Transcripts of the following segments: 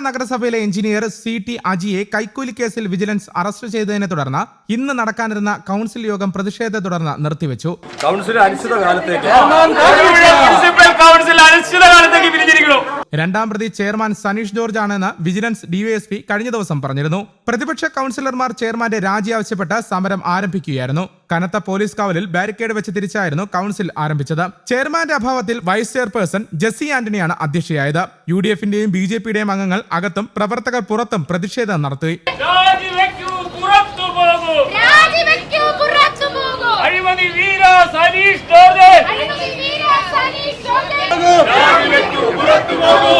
നഗരസഭയിലെ engineer C T അജിയെ കൈക്കൂലി കേസിൽ വിജിലൻസ് അറസ്റ്റ് ചെയ്തതിനെ തുടർന്ന് ഇന്ന് നടക്കാനിരുന്ന കൗൺസിൽ യോഗം പ്രതിഷേധത്തെ തുടർന്ന് നിർത്തിവെച്ചു. കൗൺസിൽ അനിശ്ചിതകാലത്തേക്ക് മുനിസിപ്പൽ കൗൺസിൽ അനിശ്ചിതകാലത്തേക്ക് പിരിഞ്ഞിരിക്കുന്നു രണ്ടാം പ്രതി ചെയർമാൻ സനീഷ് ജോർജ് ആണെന്ന് വിജിലൻസ് ഡിവൈഎസ്പി കഴിഞ്ഞ ദിവസം പറഞ്ഞിരുന്നു. പ്രതിപക്ഷ കൗൺസിലർമാർ ചെയർമാന്റെ രാജി ആവശ്യപ്പെട്ട് സമരം ആരംഭിക്കുകയായിരുന്നു. കനത്ത പോലീസ് കാവലിൽ ബാരിക്കേഡ് വെച്ച് തിരിച്ചായിരുന്നു കൗൺസിൽ ആരംഭിച്ചത്. ചെയർമാന്റെ അഭാവത്തിൽ വൈസ് ചെയർപേഴ്സൺ ജെസ്സി ആന്റണിയാണ് അധ്യക്ഷയായത്. യു ഡി എഫിന്റെയും ബി ജെ പിയുടെയും അംഗങ്ങൾ അകത്തും പ്രവർത്തകർ പുറത്തും പ്രതിഷേധം നടത്തി രാജിവെക്കൂ പുറത്തു പോകൂ രാജിവെക്കൂ പുറത്തു പോകൂ അഴിമതി വീര സനീഷ് ജോർജ് അഴിമതി വീര സനീഷ് ജോർജ് രാജിവെക്കൂ പുറത്തു പോകൂ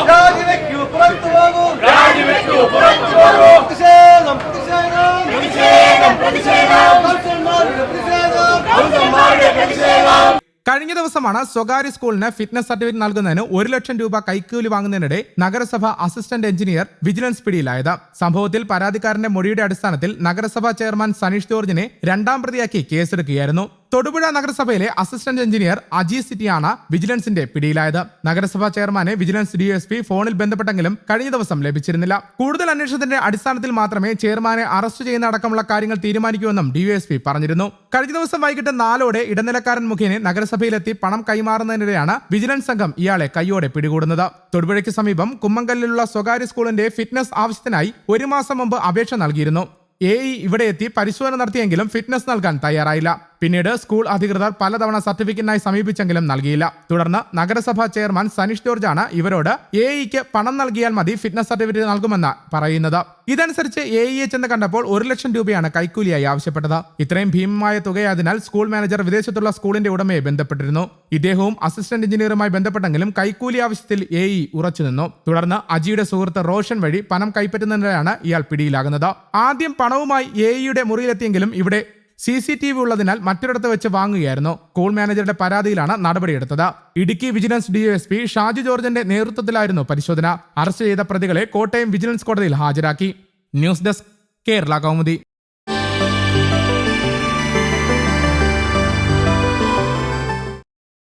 പ്രതിഷേധം പ്രതിഷേധം പ്രതിഷേധം കൗൺസിലർമാരുടെ പ്രതിഷേധം കൗൺസിലർമാരുടെ പ്രതിഷേധം കഴിഞ്ഞ ദിവസമാണ് സ്വകാര്യ സ്കൂളിന് ഫിറ്റ്നസ് സർട്ടിഫിക്കറ്റ് നൽകുന്നതിന് ഒരു ലക്ഷം രൂപ കൈക്കൂലി വാങ്ങുന്നതിനിടെ നഗരസഭ അസിസ്റ്റന്റ് എഞ്ചിനീയർ വിജിലൻസ് പിടിയിലായത്. സംഭവത്തിൽ പരാതിക്കാരന്റെ മൊഴിയുടെ അടിസ്ഥാനത്തിൽ നഗരസഭാ ചെയർമാൻ സനീഷ് ജോർജിനെ രണ്ടാം പ്രതിയാക്കി കേസെടുക്കുകയായിരുന്നു. തൊടുപുഴ നഗരസഭയിലെ അസിസ്റ്റന്റ് എഞ്ചിനീയർ അജി സിറ്റിയാണ് വിജിലൻസിന്റെ പിടിയിലായത്. നഗരസഭാ ചെയർമാനെ വിജിലൻസ് ഡിഎസ്പി ഫോണിൽ ബന്ധപ്പെട്ടെങ്കിലും കഴിഞ്ഞ ദിവസം ലഭിച്ചിരുന്നില്ല. കൂടുതൽ അന്വേഷണത്തിന്റെ അടിസ്ഥാനത്തിൽ മാത്രമേ ചെയർമാനെ അറസ്റ്റ് ചെയ്യുന്ന അടക്കമുള്ള കാര്യങ്ങൾ തീരുമാനിക്കൂവെന്നും ഡിവൈഎസ്പി പറഞ്ഞിരുന്നു. കഴിഞ്ഞ ദിവസം വൈകിട്ട് നാലോടെ ഇടനിലക്കാരൻ മുഖേന നഗരസഭയിലെത്തി പണം കൈമാറുന്നതിനിടെയാണ് വിജിലൻസ് സംഘം ഇയാളെ കൈയോടെ പിടികൂടുന്നത്. തൊടുപുഴയ്ക്ക് സമീപം കുമ്മങ്കല്ലിലുള്ള സ്വകാര്യ സ്കൂളിന്റെ ഫിറ്റ്നസ് ആവശ്യത്തിനായി ഒരു മാസം മുമ്പ് അപേക്ഷ നൽകിയിരുന്നു. എ ഇ ഇവിടെ എത്തി പരിശോധന നടത്തിയെങ്കിലും ഫിറ്റ്നസ് നൽകാൻ തയ്യാറായില്ല. പിന്നീട് സ്കൂൾ അധികൃതർ പലതവണ സർട്ടിഫിക്കറ്റിനായി സമീപിച്ചെങ്കിലും നൽകിയില്ല. തുടർന്ന് നഗരസഭാ ചെയർമാൻ സനീഷ് ജോർജാണ് ഇവരോട് എ ഇക്ക് പണം നൽകിയാൽ മതി ഫിറ്റ്നസ് സർട്ടിഫിക്കറ്റ് നൽകുമെന്ന് പറയുന്നത്. ഇതനുസരിച്ച് എ ഇ എച്ച് എന്ന് കണ്ടപ്പോൾ ഒരു ലക്ഷം രൂപയാണ് കൈക്കൂലിയായി ആവശ്യപ്പെട്ടത്. ഇത്രയും ഭീമമായ തുകയായതിനാൽ സ്കൂൾ മാനേജർ വിദേശത്തുള്ള സ്കൂളിന്റെ ഉടമയെ ബന്ധപ്പെട്ടിരുന്നു. ഇദ്ദേഹവും അസിസ്റ്റന്റ് എഞ്ചിനീയറുമായി ബന്ധപ്പെട്ടെങ്കിലും കൈക്കൂലി ആവശ്യത്തിൽ എ ഇ ഉറച്ചുനിന്നു തുടർന്ന് അജിയുടെ സുഹൃത്ത് റോഷൻ വഴി പണം കൈപ്പറ്റുന്നതിനാണ് ഇയാൾ പിടിയിലാകുന്നത്. ആദ്യം പണവുമായി എ ഇയുടെ മുറിയിലെത്തിയെങ്കിലും ഇവിടെ സി സി ടി വി ഉള്ളതിനാൽ മറ്റൊരിടത്ത് വെച്ച് വാങ്ങുകയായിരുന്നു. സ്കൂൾ മാനേജറുടെ പരാതിയിലാണ് നടപടിയെടുത്തത്. ഇടുക്കി വിജിലൻസ് ഡിഎസ്പി ഷാജു ജോർജിന്റെ നേതൃത്വത്തിലായിരുന്നു പരിശോധന. അറസ്റ്റ് ചെയ്ത പ്രതികളെ കോട്ടയം വിജിലൻസ് കോടതിയിൽ ഹാജരാക്കി. News desk Kerala Kaumudi.